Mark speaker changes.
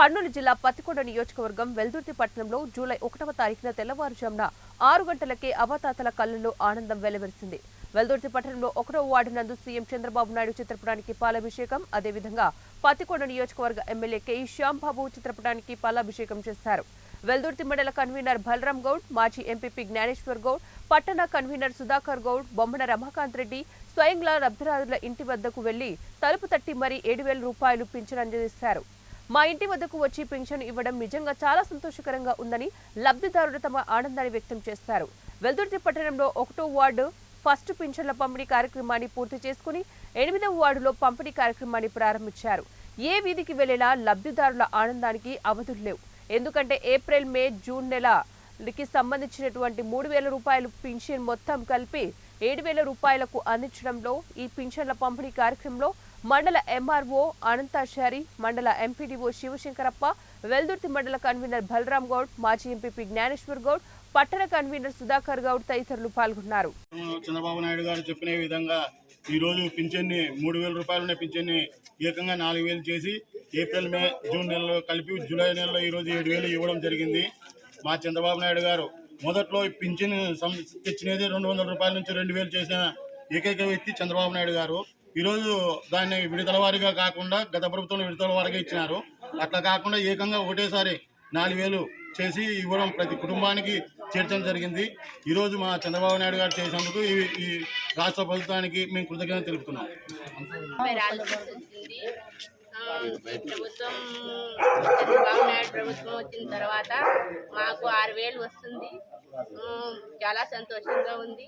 Speaker 1: కర్నూలు జిల్లా పత్తికొండ నియోజకవర్గం వెల్దుర్తి పట్టణంలో జూలై ఒకటవ తారీఖున తెల్లవారుజామున ఆరు గంటలకే అవతాతల కళ్ళల్లో ఆనందం వెలువరిసింది. వెల్దుర్తి పట్టణంలో ఒకటవ వార్డు నందు సీఎం చంద్రబాబు నాయుడు చిత్రపటానికి పాలాభిషేకం. అదేవిధంగా పత్తికొండ నియోజకవర్గ ఎమ్మెల్యే కెఈ శ్యాంబాబు చిత్రపటానికి పాలాభిషేకం చేశారు. వెల్దుర్తి మండల కన్వీనర్ బలరాం గౌడ్ మాజీ ఎంపీపీ జ్ఞానేశ్వర్ గౌడ్ పట్టణ కన్వీనర్ సుధాకర్ గౌడ్ బొమ్మన రమాకాంత్ రెడ్డి స్వయంగా లబ్ధిదారుల ఇంటి వద్దకు వెళ్ళి తలుపు తట్టి మరీ ఏడు వేల రూపాయలు పింఛను అందజేశారు. మా ఇంటి వద్దకు వచ్చి పింఛను ఇవ్వడం నిజంగా చాలా సంతోషకరంగా ఉందని లబ్ధిదారులు తమ ఆనందాన్ని వ్యక్తం చేస్తారు. వెల్దుర్తి పట్టణంలో ఒకటో వార్డు ఫస్ట్ పింఛన్ల పంపిణీ కార్యక్రమాన్ని పూర్తి చేసుకుని ఎనిమిదవ వార్డులో పంపిణీ కార్యక్రమాన్ని ప్రారంభించారు. ఏ వీధికి వెళ్ళేలా లబ్ధిదారుల ఆనందానికి అవధులు లేవు. ఎందుకంటే ఏప్రిల్ మే జూన్ నెలకి సంబంధించినటువంటి మూడు వేల రూపాయలు పింఛన్ మొత్తం కలిపి ఏడు వేల రూపాయలకు అందించడంలో ఈ పింఛన్ల పంపిణీ కార్యక్రమంలో మండల ఎంఆర్ఓ అనంతాచారి మండల ఎంపీడీఓ శివశంకరప్ప వెల్దుర్తి మండల కన్వీనర్ బలరాం గౌడ్ మాజీ ఎంపీపీ జ్ఞానేశ్వర్ గౌడ్ పట్టణ కన్వీనర్ సుధాకర్ గౌడ్ తదితరులు పాల్గొన్నారు.
Speaker 2: చంద్రబాబు నాయుడు గారు చెప్పిన విధంగా ఈరోజు పింఛన్ని మూడు వేల రూపాయలున్న పింఛన్ని ఏకంగా నాలుగు వేలు చేసి ఏప్రిల్ మే జూన్ నెలలో కలిపి జూలై నెలలో ఈరోజు ఏడు వేలు ఇవ్వడం జరిగింది. మా చంద్రబాబు నాయుడు గారు మొదట్లో పింఛన్ తెచ్చినది రెండు వందల రూపాయల నుంచి రెండు వేలు చేసిన ఏకైక వ్యక్తి చంద్రబాబు నాయుడు గారు. ఈరోజు దాన్ని విడతల వారీగా కాకుండా గత ప్రభుత్వంలో విడతల వారీగా ఇచ్చినారు. అట్లా కాకుండా ఏకంగా ఒకటేసారి నాలుగు వేలు చేసి ఇవ్వడం ప్రతి కుటుంబానికి చేర్చడం జరిగింది. ఈరోజు మా చంద్రబాబు నాయుడు గారు చేసినందుకు ఈ ఈ రాష్ట్ర ప్రభుత్వానికి మేము కృతజ్ఞత తెలుపుతున్నాం.
Speaker 3: ప్రభుత్వం చంద్రబాబు నాయుడు ప్రభుత్వం వచ్చిన తర్వాత మాకు ఆరు వేలు వస్తుంది. చాలా సంతోషంగా ఉంది.